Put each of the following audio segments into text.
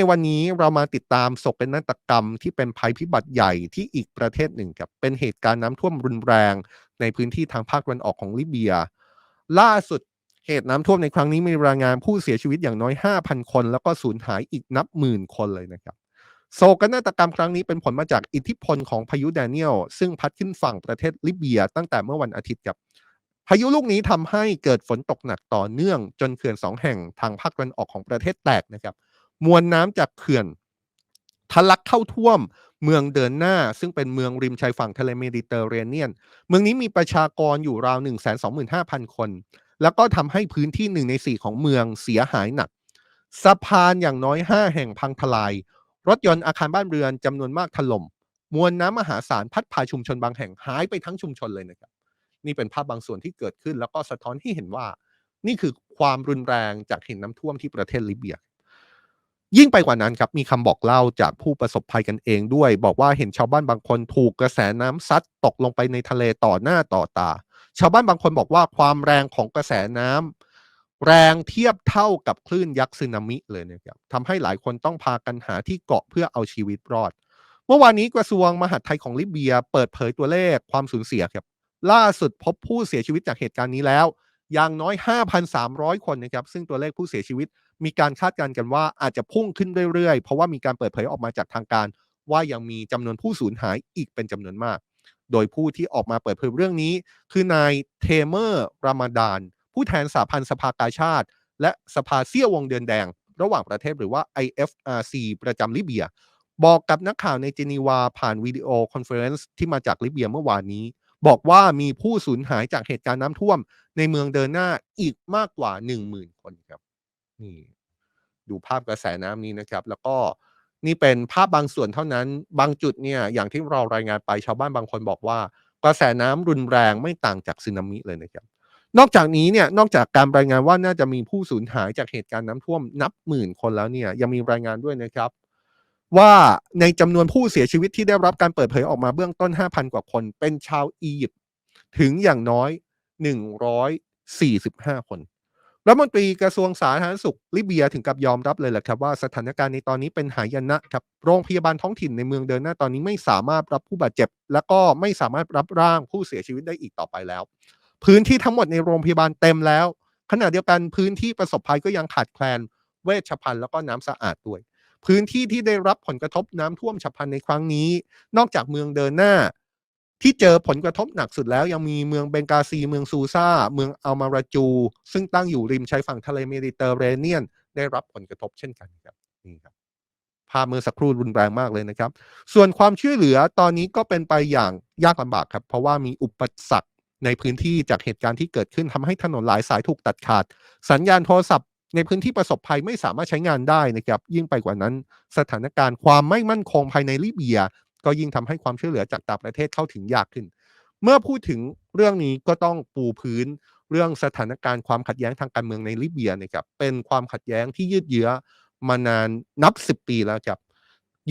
ในวันนี้เรามาติดตามโศกนาฏกรรมที่เป็นภัยพิบัติใหญ่ที่อีกประเทศหนึ่งครับเป็นเหตุการณ์น้ำท่วมรุนแรงในพื้นที่ทางภาคตะวันออกของลิเบีย ล่าสุดเหตุน้ำท่วมในครั้งนี้มีรายงานผู้เสียชีวิตอย่างน้อย 5,000 คน แล้วก็สูญหายอีกนับหมื่นคนเลยนะครับ โศกนาฏกรรมครั้งนี้เป็นผลมาจากอิทธิพลของพายุแดเนียลซึ่งพัดขึ้นฝั่งประเทศลิเบีย ตั้งแต่เมื่อวันอาทิตย์ครับพายุลูกนี้ทำให้เกิดฝนตกหนักต่อเนื่อง จนเขื่อนสองแห่งทางภาคตะวันออกของประเทศแตกนะครับ มวลน้ำจากเขื่อนทะลักเข้าท่วมเมืองเดินหน้า ซึ่งเป็นเมืองริมชายฝั่งทะเลเมดิเตอร์เรเนียน เมืองนี้มีประชากรอยู่ราว 125,000 คน แล้วก็ทำให้พื้นที่หนึ่งในสี่ของเมืองเสียหายหนัก สะพานอย่างน้อย 5 แห่งพังทลาย รถยนต์อาคารบ้านเรือนจำนวนมากถล่ม มวลน้ำมหาศาลพัดพาชุมชนบางแห่งหายไปทั้งชุมชนเลยนะครับ นี่เป็นภาพบางส่วนที่เกิดขึ้น แล้วก็สะท้อนให้เห็นว่า นี่คือความรุนแรงจากเหตุน้ำท่วมที่ประเทศลิเบีย ยิ่งไปกว่านั้นครับมีคำบอกเล่าจากผู้ประสบภัยกันเองด้วย บอกว่าเห็นชาวบ้านบางคนถูกกระแสน้ำซัดตกลงไปในทะเลต่อหน้าต่อตา ชาวบ้านบางคนบอกว่าความแรงของกระแสน้ำแรงเทียบเท่ากับคลื่นยักษ์สึนามิเลยนะครับทำให้หลายคนต้องพากันหาที่เกาะเพื่อเอาชีวิตรอด เมื่อวานนี้กระทรวงมหาดไทยของลิเบีย เปิดเผยตัวเลขความสูญเสียครับล่าสุดพบผู้เสียชีวิตจากเหตุการณ์นี้แล้ว อย่างน้อย 5,300 คนนะครับซึ่งตัวเลขผู้เสียชีวิต มีการคาดการณ์กันว่าอาจจะพุ่งขึ้นเรื่อยๆ เพราะว่ามีการเปิดเผยออกมาจากทางการ ว่ายังมีจำนวนผู้สูญหายอีกเป็นจำนวนมาก โดยผู้ที่ออกมาเปิดเผยเรื่องนี้ คือนายเทเมอร์รามาดาน ผู้แทนสาพันธ์สภากาชาติ และสภาเซี่ยววงเดือนแดง ระหว่างประเทศหรือว่า IFRC ประจำลิเบีย บอกกับนักข่าวในเจนีวาผ่านวิดีโอคอนเฟอเรนซ์ที่มาจากลิเบียเมื่อวานนี้ บอกว่ามีผู้สูญหายจากเหตุการณ์น้ำท่วม ในเมืองเดินหน้าอีกมากกว่า 1 0,000 คนครับ นี่ดูภาพกระแสน้ำนี้นะครับ แล้วก็นี่เป็นภาพบางส่วนเท่านั้น บางจุดเนี่ยอย่างที่เรารายงานไปชาวบ้านบางคนบอกว่า กระแสน้ำรุนแรงไม่ต่างจากสึนามิเลยนะครับนอกจากนี้เนี่ยนอกจากการรายงานว่าน่าจะมีผู้สูญหายจากเหตุการณ์น้ำท่วมนับหมื่นคนแล้วเนี่ยยังมีรายงานด้วยนะครับ ว่าในจำนวนผู้เสียชีวิตที่ได้รับการเปิดเผยออกมาเบื้องต้น 5,000 กว่าคน เป็นชาวอียิปต์ถึงอย่างน้อย 145 คนรัฐมนตรีกระทรวงสาธารณสุขลิเบียถึงกับยอมรับเลยแหละครับว่าสถานการณ์ในตอนนี้เป็นหายนะครับ โรงพยาบาลท้องถิ่นในเมืองเดินหน้าตอนนี้ไม่สามารถรับผู้บาดเจ็บ และก็ไม่สามารถรับร่างผู้เสียชีวิตได้อีกต่อไปแล้ว พื้นที่ทั้งหมดในโรงพยาบาลเต็มแล้ว ขณะเดียวกันพื้นที่ประสบภัยก็ยังขาดแคลนเวชภัณฑ์แล้วก็น้ำสะอาดด้วย พื้นที่ที่ได้รับผลกระทบน้ำท่วมฉับพลันในครั้งนี้ นอกจากเมืองเดินหน้า ที่เจอผลกระทบหนักสุดแล้ว ยังมีเมืองเบงกาซี เมืองซูซาเมืองอัลมาราจู ซึ่งตั้งอยู่ริมชายฝั่งทะเลเมดิเตอร์เรเนียน ได้รับผลกระทบเช่นกันครับนี่ครับภาพเมื่อสักครู่รุนแรงมากเลยนะครับ ส่วนความช่วยเหลือตอนนี้ก็เป็นไปอย่างยากลำบากครับ เพราะว่ามีอุปสรรคในพื้นที่จากเหตุการณ์ที่เกิดขึ้นทำให้ถนนหลายสายถูกตัดขาด สัญญาณโทรศัพท์ ในพื้นที่ประสบภัยไม่สามารถใช้งานได้นะครับยิ่งไปกว่านั้น สถานการณ์ความไม่มั่นคงภายในลิเบีย ก็ยิ่งทำให้ความช่วยเหลือจากต่างประเทศเข้าถึงยากขึ้น เมื่อพูดถึงเรื่องนี้ก็ต้องปูพื้นเรื่องสถานการณ์ความขัดแย้งทางการเมืองในลิเบียนะครับเป็นความขัดแย้งที่ยืดเยื้อมานานนับสิบปีแล้วครับ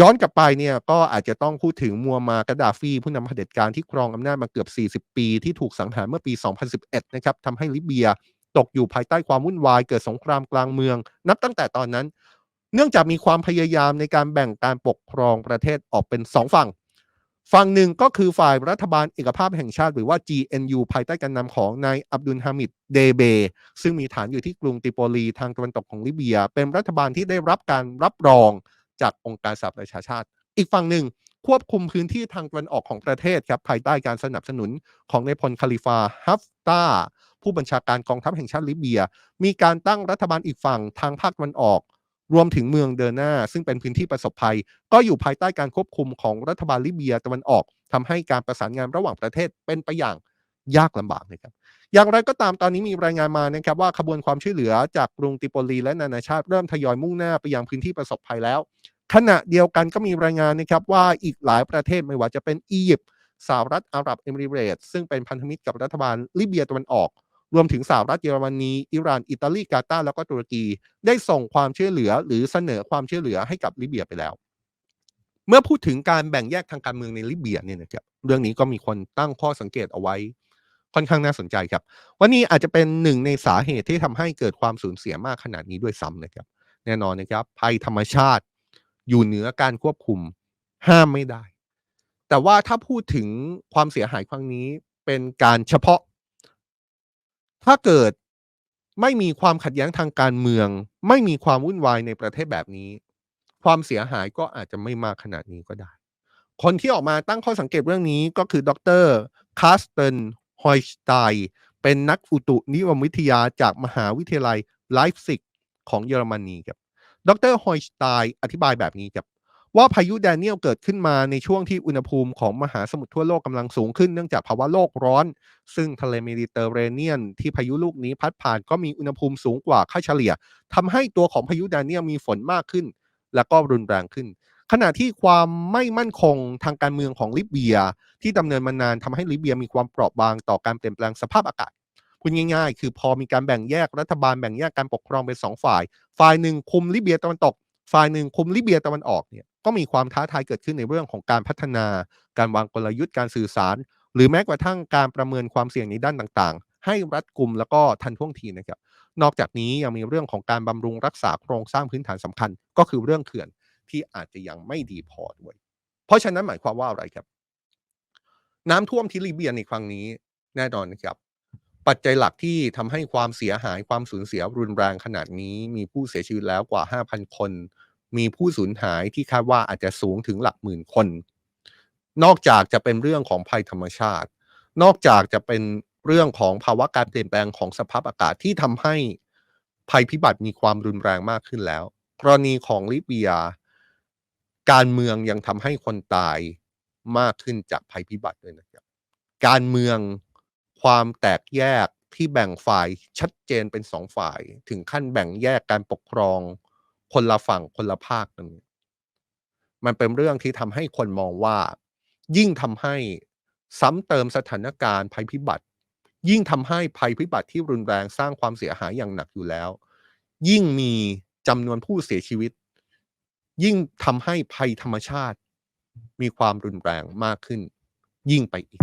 ย้อนกลับไปเนี่ยก็อาจจะต้องพูดถึงมัวมากาดาฟีผู้นำเผด็จการที่ครองอำนาจมาเกือบ 40 ปี ที่ถูกสังหารเมื่อปี 2011 นะครับทำให้ลิเบีย ตกอยู่ภายใต้ความวุ่นวายเกิดสงครามกลางเมือง นับตั้งแต่ตอนนั้น เนื่องจากมีความพยายามในการแบ่งการปกครองประเทศออกเป็นสองฝั่ง ฝั่งหนึ่งก็คือฝ่ายรัฐบาลเอกภาพแห่งชาติ หรือว่า GNU ภายใต้การนำของนายอับดุลฮามิดเดเบซึ่งมีฐานอยู่ที่กรุงติโปลีทางตะวันตกของลิเบีย เป็นรัฐบาลที่ได้รับการรับรองจากองค์การสหประชาชาติ อีกฝั่งหนึ่ง ควบคุมพื้นที่ทางตะวันออกของประเทศครับภายใต้การสนับสนุนของนายพลคาลิฟาฮัฟตาผู้บัญชาการกองทัพแห่งชาติลิเบีย มีการตั้งรัฐบาลอีกฝั่งทางภาคตะวันออก รวมถึงเมืองเดอร์นาซึ่งเป็นพื้นที่ประสบภัย ก็อยู่ภายใต้การควบคุมของรัฐบาลลิเบียตะวันออกทำให้การประสานงานระหว่างประเทศเป็นไปอย่างยากลำบากนะครับอย่างไรก็ตามตอนนี้มีรายงานมานะครับว่าขบวนความช่วยเหลือจากกรุงติโปลีและนานาชาติเริ่มทยอยมุ่งหน้าไปยังพื้นที่ประสบภัยแล้ว ขณะเดียวกันก็มีรายงานนะครับว่าอีกหลายประเทศไม่ว่าจะเป็นอียิปต์สหรัฐอาหรับเอมิเรตส์ซึ่งเป็นพันธมิตรกับรัฐบาลลิเบียตะวันออก รวมถึงสหรัฐเยอรมนีอิหร่าน อิตาลีกาตาร์แล้วก็ตุรกี ได้ส่งความช่วยเหลือหรือเสนอความช่วยเหลือให้กับลิเบียไปแล้ว เมื่อพูดถึงการแบ่งแยกทางการเมืองในลิเบียเนี่ยนะครับเรื่องนี้ก็มีคนตั้งข้อสังเกตเอาไว้ค่อนข้างน่าสนใจครับว่านี่อาจจะเป็นหนึ่งในสาเหตุที่ทำให้เกิดความสูญเสียมากขนาดนี้ด้วยซ้ำนะครับ แน่นอนนะครับภัยธรรมชาติ อยู่เหนือการควบคุม ห้ามไม่ได้ แต่ว่าถ้าพูดถึงความเสียหายครั้งนี้เป็นการเฉพาะ ถ้าเกิดไม่มีความขัดแย้งทางการเมือง ไม่มีความวุ่นวายในประเทศแบบนี้ ความเสียหายก็อาจจะไม่มากขนาดนี้ก็ได้ คนที่ออกมาตั้งข้อสังเกตเรื่องนี้ก็คือดรคาสเตนฮอยสไตน์เป็นนักอุตุนิยมวิทยาจากมหาวิทยาลัยไลฟ์ซิกของเยอรมนีครับ ดรฮอยสไตน์อธิบายแบบนี้ครับว่าพายุแดเนียลเกิดขึ้นมาในช่วงที่อุณหภูมิของมหาสมุทรทั่วโลกกำลังสูงขึ้นเนื่องจากภาวะโลกร้อน ซึ่งทะเลเมดิเตอร์เรเนียน ที่พายุลูกนี้พัดผ่านก็มีอุณหภูมิสูงกว่าค่าเฉลี่ยทำให้ตัวของพายุแดเนียลมีฝนมากขึ้น และก็รุนแรงขึ้น ขณะที่ความไม่มั่นคงทางการเมืองของลิเบีย ที่ดำเนินมานานทำให้ลิเบียมีความเปราะบางต่อการเปลี่ยนแปลงสภาพอากาศ พูดง่ายๆ คือพอมีการแบ่งแยกรัฐบาลแบ่งแยกการปกครองเป็นสองฝ่าย ฝ่ายหนึ่งคุมลิเบียตะวันตก ฝ่ายหนึ่งคุมลิเบียตะวันออกเนี่ยก็มีความท้าทายเกิดขึ้นในเรื่องของการพัฒนา การวางกลยุทธ์การสื่อสาร หรือแม้กระทั่งการประเมินความเสี่ยงในด้านต่างๆ ให้รัดกลุ่มแล้วก็ทันท่วงทีนะครับนอกจากนี้ยังมีเรื่องของการบำรุงรักษาโครงสร้างพื้นฐานสำคัญ ก็คือเรื่องเขื่อนที่อาจจะยังไม่ดีพอด้วย เพราะฉะนั้นหมายความว่าอะไรครับ น้ำท่วมที่ลิเบียในครั้งนี้แน่นอนนะครับ ปัจจัยหลักที่ทำให้ความเสียหายความสูญเสียรุนแรงขนาดนี้ มีผู้เสียชีวิตแล้วกว่า 5,000 คน มีผู้สูญหายที่คาดว่าอาจจะสูงถึงหลักหมื่นคน นอกจากจะเป็นเรื่องของภัยธรรมชาติ นอกจากจะเป็นเรื่องของภาวะการเปลี่ยนแปลงของสภาพอากาศที่ทำให้ภัยพิบัติมีความรุนแรงมากขึ้นแล้ว กรณีของลิเบีย การเมืองยังทำให้คนตายมากขึ้นจากภัยพิบัติด้วยนะครับ การเมือง ความแตกแยกที่แบ่งฝ่ายชัดเจนเป็นสองฝ่าย ถึงขั้นแบ่งแยกการปกครอง คนละฝั่งคนละภาคกันมันเป็นเรื่องที่ทำให้คนมองว่า ยิ่งทำให้ซ้ำเติมสถานการณ์ภัยพิบัติ ยิ่งทำให้ภัยพิบัติที่รุนแรงสร้างความเสียหายอย่างหนักอยู่แล้ว ยิ่งมีจำนวนผู้เสียชีวิต ยิ่งทำให้ภัยธรรมชาติ มีความรุนแรงมากขึ้น ยิ่งไปอีก